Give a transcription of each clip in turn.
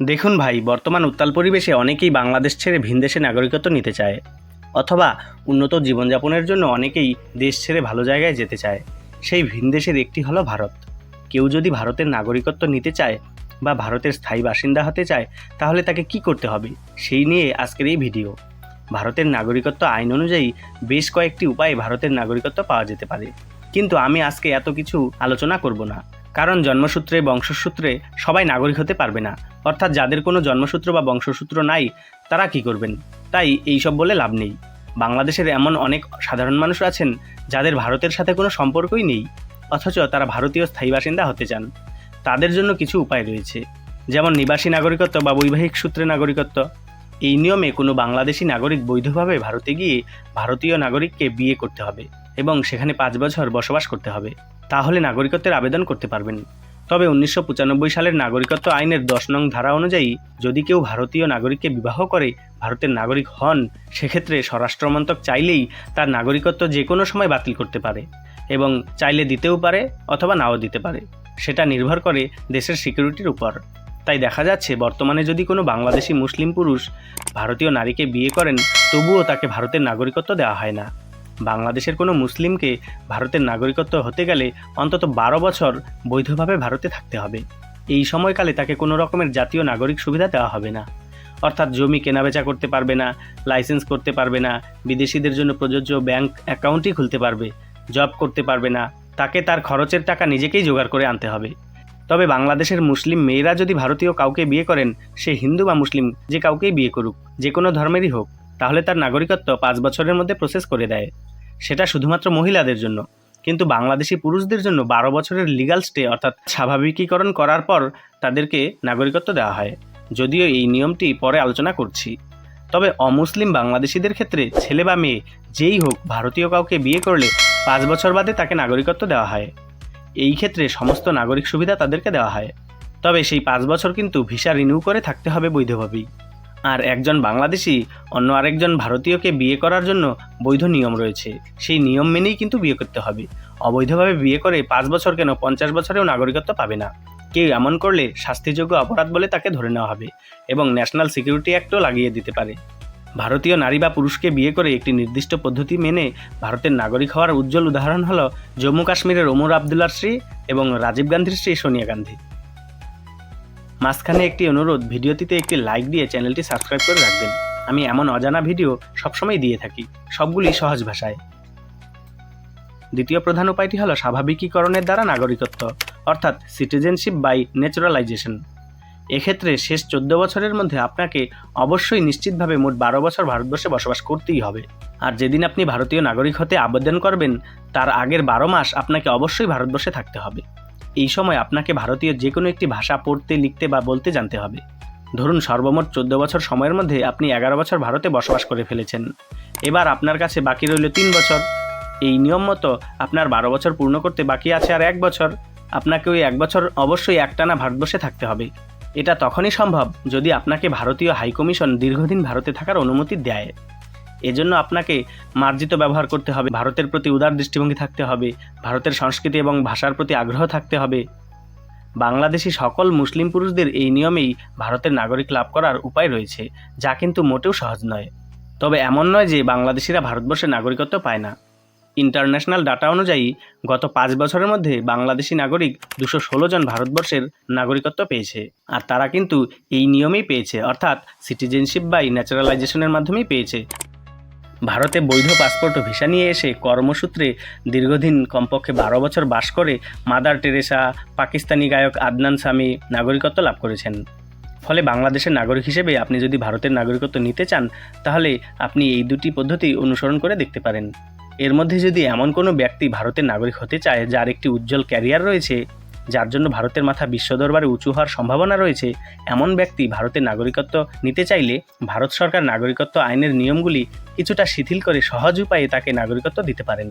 দেখুন ভাই, বর্তমান উত্তাল পরিবেশে অনেকেই বাংলাদেশ ছেড়ে ভিনদেশে নাগরিকত্ব নিতে চায়, অথবা উন্নত জীবনযাপনের জন্য অনেকেই দেশ ছেড়ে ভালো জায়গায় যেতে চায়। সেই ভিনদেশের একটি হলো ভারত। কেউ যদি ভারতের নাগরিকত্ব নিতে চায় বা ভারতের স্থায়ী বাসিন্দা হতে চায়, তাহলে তাকে কি করতে হবে? সেই নিয়ে আজকের এই ভিডিও। ভারতের নাগরিকত্ব আইন অনুযায়ী বেশ কয়েকটি উপায়ে ভারতের নাগরিকত্ব পাওয়া যেতে পারে। কিন্তু আমি আজকে এত কিছু আলোচনা করব না। কারণ জন্মসূত্রে, বংশসূত্রে সবাই নাগরিক হতে পারবে না। অর্থাৎ যাদের কোনো জন্মসূত্র বা বংশসূত্র নাই, তারা কি করবেন? তাই এই সব বলে লাভ নেই। বাংলাদেশের এমন অনেক সাধারণ মানুষ আছেন, যাদের ভারতের সাথে কোনো সম্পর্কই নেই, অথচ তারা ভারতীয় স্থায়ী বাসিন্দা হতে চান। তাদের জন্য কিছু উপায় রয়েছে। যেমন নিবাসী নাগরিকত্ব বা বৈবাহিক সূত্রে নাগরিকত্ব। এই নিয়মে কোনো বাংলাদেশি নাগরিক বৈধভাবে ভারতে গিয়ে ভারতীয় নাগরিককে বিয়ে করতে হবে। এবং সেখানে পাঁচ বছর বসবাস করতে হবে। তাহলে নাগরিকত্বের আবেদন করতে পারবেন। তবে উনিশশো পঁচানব্বই সালের নাগরিকত্ব আইনের দশ নং ধারা অনুযায়ী যদি কেউ ভারতীয় নাগরিককে বিবাহ করে, ভারতের নাগরিক হন, সেক্ষেত্রে স্বরাষ্ট্রমন্ত্রক চাইলেই তার নাগরিকত্ব যে কোনো সময় বাতিল করতে পারে এবং চাইলে দিতেও পারে অথবা নাও দিতে পারে। সেটা নির্ভর করে দেশের সিকিউরিটির উপর। তাই দেখা যাচ্ছে বর্তমানে যদি কোনো বাংলাদেশি মুসলিম পুরুষ ভারতীয় নারীকে বিয়ে করেন, তবুও তাকে ভারতের নাগরিকত্ব দেওয়া হয় না। বাংলাদেশের কোনো মুসলিমকে ভারতের নাগরিকত্ব হতে গেলে অন্তত বারো বছর বৈধভাবে ভারতে থাকতে হবে। এই সময়কালে তাকে কোনো রকমের জাতীয় নাগরিক সুবিধা দেওয়া হবে না। অর্থাৎ জমি কেনাবেচা করতে পারবে না, লাইসেন্স করতে পারবে না, বিদেশিদের জন্য প্রযোজ্য ব্যাংক অ্যাকাউন্টই খুলতে পারবে, জব করতে পারবে না, তাকে তার খরচের টাকা নিজেকেই জোগাড় করে আনতে হবে। তবে বাংলাদেশের মুসলিম মেয়েরা যদি ভারতীয় কাউকে বিয়ে করেন, সে হিন্দু বা মুসলিম যে কাউকেই বিয়ে করুক, যে কোনো ধর্মেরই হোক তাহলে তার নাগরিকত্ব পাঁচ বছরের মধ্যে প্রসেস করে দেয়। সেটা শুধুমাত্র মহিলাদের জন্য। কিন্তু বাংলাদেশি পুরুষদের জন্য বারো বছরের লিগাল স্টে অর্থাৎ স্বাভাবিকীকরণ করার পর তাদেরকে নাগরিকত্ব দেওয়া হয়। যদিও এই নিয়মটি পরে আলোচনা করছি। তবে অমুসলিম বাংলাদেশিদের ক্ষেত্রে ছেলে বা মেয়ে যেই হোক, ভারতীয় কাউকে বিয়ে করলে পাঁচ বছর বাদে তাকে নাগরিকত্ব দেওয়া হয়। এই ক্ষেত্রে সমস্ত নাগরিক সুবিধা তাদেরকে দেওয়া হয়। তবে সেই পাঁচ বছর কিন্তু ভিসা রিনিউ করে থাকতে হবে বৈধভাবেই। আর একজন বাংলাদেশি, অন্য আরেকজন ভারতীয়কে বিয়ে করার জন্য বৈধ নিয়ম রয়েছে। সেই নিয়ম মেনেই কিন্তু বিয়ে করতে হবে। অবৈধভাবে বিয়ে করে পাঁচ বছর কেন পঞ্চাশ বছরেও নাগরিকত্ব পাবে না। কেউ এমন করলে শাস্তিযোগ্য অপরাধ বলে তাকে ধরে নেওয়া হবে এবং ন্যাশনাল সিকিউরিটি অ্যাক্টও লাগিয়ে দিতে পারে। ভারতীয় নারী বা পুরুষকে বিয়ে করে একটি নির্দিষ্ট পদ্ধতি মেনে ভারতের নাগরিক হওয়ার উজ্জ্বল উদাহরণ হল জম্মু কাশ্মীরের ওমর আবদুল্লার শ্রী এবং রাজীব গান্ধীর শ্রী সোনিয়া গান্ধী। মাঝখানে একটি অনুরোধ, ভিডিওটিতে একটি লাইক দিয়ে চ্যানেলটি সাবস্ক্রাইব করে রাখবেন। আমি এমন অজানা ভিডিও সবসময় দিয়ে থাকি, সবগুলি সহজ ভাষায়। দ্বিতীয় প্রধান উপায়টি হলো স্বাভাবিকীকরণের দ্বারা নাগরিকত্ব, অর্থাৎ সিটিজেনশিপ বাই ন্যাচুরালাইজেশন এক্ষেত্রে শেষ চোদ্দ বছরের মধ্যে আপনাকে অবশ্যই নিশ্চিতভাবে মোট বারো বছর ভারতবর্ষে বসবাস করতেই হবে। আর যেদিন আপনি ভারতীয় নাগরিক হতে আবেদন করবেন, তার আগের বারো মাস আপনাকে অবশ্যই ভারতবর্ষে থাকতে হবে। এই সময় আপনাকে ভারতীয় যে কোনো একটি ভাষা পড়তে, লিখতে বা বলতে জানতে হবে। ধরুন, সর্বমোট চোদ্দ বছর সময়ের মধ্যে আপনি এগারো বছর ভারতে বসবাস করে ফেলেছেন। এবার আপনার কাছে বাকি রইল তিন বছর। এই নিয়ম মতো আপনার বারো বছর পূর্ণ করতে বাকি আছে আর এক বছর। আপনাকে ওই এক বছর অবশ্যই একটানা ভারতবর্ষে থাকতে হবে। এটা তখনই সম্ভব যদি আপনাকে ভারতীয় হাইকমিশন দীর্ঘদিন ভারতে থাকার অনুমতি দেয়। এজন্য আপনাকে মার্জিত ব্যবহার করতে হবে। ভারতের প্রতি উদার দৃষ্টিভঙ্গি থাকতে হবে। ভারতের সংস্কৃতি এবং ভাষার প্রতি আগ্রহ থাকতে হবে। বাংলাদেশি সকল মুসলিম পুরুষদের এই নিয়মেই ভারতের নাগরিক লাভ করার উপায় রয়েছে, যা কিন্তু মোটেও সহজ নয়। তবে এমন নয় যে বাংলাদেশিরা ভারতবর্ষের নাগরিকত্ব পায় না। ইন্টারন্যাশনাল ডাটা অনুযায়ী, গত পাঁচ বছরের মধ্যে বাংলাদেশি নাগরিক দুশো ষোলো জন ভারতবর্ষের নাগরিকত্ব পেয়েছে। আর তারা কিন্তু এই নিয়মেই পেয়েছে, অর্থাৎ সিটিজেনশিপ বাই ন্যাচারালাইজেশনের মাধ্যমেই পেয়েছে। ভারতে বৈধ পাসপোর্ট ও ভিসা নিয়ে এসে কর্মসূত্রে দীর্ঘদিন কমপক্ষে বারো বছর বাস করে মাদার টেরেসা, পাকিস্তানি গায়ক আদনান স্বামী নাগরিকত্ব লাভ করেছেন। ফলে বাংলাদেশের নাগরিক হিসেবে আপনি যদি ভারতের নাগরিকত্ব নিতে চান, তাহলে আপনি এই দুটি পদ্ধতি অনুসরণ করে দেখতে পারেন। এর মধ্যে যদি এমন কোনো ব্যক্তি ভারতের নাগরিক হতে চায়, যার একটি উজ্জ্বল ক্যারিয়ার রয়েছে যার জন্য ভারতের মাথা বিশ্ব দরবারে উঁচু হওয়ার সম্ভাবনা রয়েছে, এমন ব্যক্তি ভারতের নাগরিকত্ব নিতে চাইলে ভারত সরকার নাগরিকত্ব আইনের নিয়মগুলি কিছুটা শিথিল করে সহজ উপায়ে তাকে নাগরিকত্ব দিতে পারেন।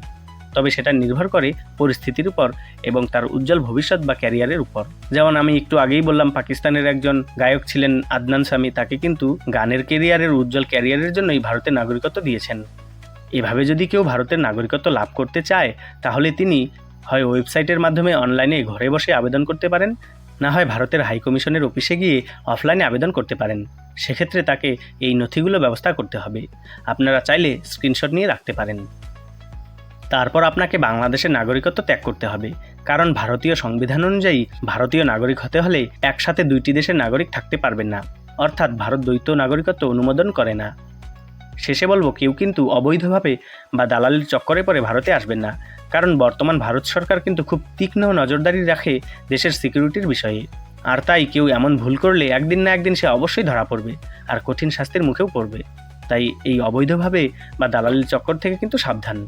তবে সেটা নির্ভর করে পরিস্থিতির উপর এবং তার উজ্জ্বল ভবিষ্যৎ বা ক্যারিয়ারের উপর। যেমন আমি একটু আগেই বললাম, পাকিস্তানের একজন গায়ক ছিলেন আদনান স্বামী তাকে কিন্তু গানের ক্যারিয়ারের উজ্জ্বল ক্যারিয়ারের জন্যই ভারতের নাগরিকত্ব দিয়েছেন। এভাবে যদি কেউ ভারতের নাগরিকত্ব লাভ করতে চায়, তাহলে তিনি হয় ওয়েবসাইটের মাধ্যমে অনলাইনে ঘরে বসে আবেদন করতে পারেন, না হয় ভারতের হাইকমিশনের অফিসে গিয়ে অফলাইনে আবেদন করতে পারেন। সেক্ষেত্রে তাকে এই নথিগুলো ব্যবস্থা করতে হবে। আপনারা চাইলে স্ক্রিনশট নিয়ে রাখতে পারেন। তারপর আপনাকে বাংলাদেশের নাগরিকত্ব ত্যাগ করতে হবে। কারণ ভারতীয় সংবিধান অনুযায়ী ভারতীয় নাগরিক হতে হলে একসাথে দুইটি দেশের নাগরিক থাকতে পারবেন না। অর্থাৎ ভারত দ্বৈত নাগরিকত্ব অনুমোদন করে না। শেষে বলব কেউ কিন্তু অবৈধভাবে বা দালালির চক্করে পরে ভারতে আসবেন না। কারণ বর্তমান ভারত সরকার কিন্তু খুব তীক্ষ্ণ নজরদারি রাখে দেশের সিকিউরিটির বিষয়ে। আর তাই কেউ এমন ভুল করলে একদিন না একদিন সে অবশ্যই ধরা পড়বে আর কঠিন শাস্তির মুখেও পড়বে। তাই এই অবৈধভাবে বা দালালির চক্কর থেকে কিন্তু সাবধান।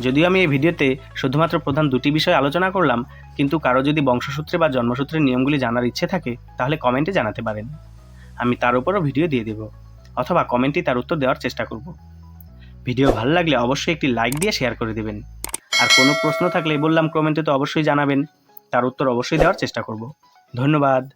যদিও আমি এই ভিডিওতে শুধুমাত্র প্রধান দুটি বিষয় আলোচনা করলাম, কিন্তু কারও যদি বংশসূত্রে বা জন্মসূত্রের নিয়মগুলি জানার ইচ্ছে থাকে, তাহলে কমেন্টে জানাতে পারেন। আমি তার উপরও ভিডিও দিয়ে দেব। অথবা কমেন্টে তার উত্তর দেওয়ার চেষ্টা করব। ভিডিও ভালো লাগলে অবশ্যই একটি লাইক দিয়ে শেয়ার করে দেবেন। আর কোনো প্রশ্ন থাকলে বললাম কমেন্টে তো অবশ্যই জানাবেন। তার উত্তর অবশ্যই দেওয়ার চেষ্টা করব। ধন্যবাদ।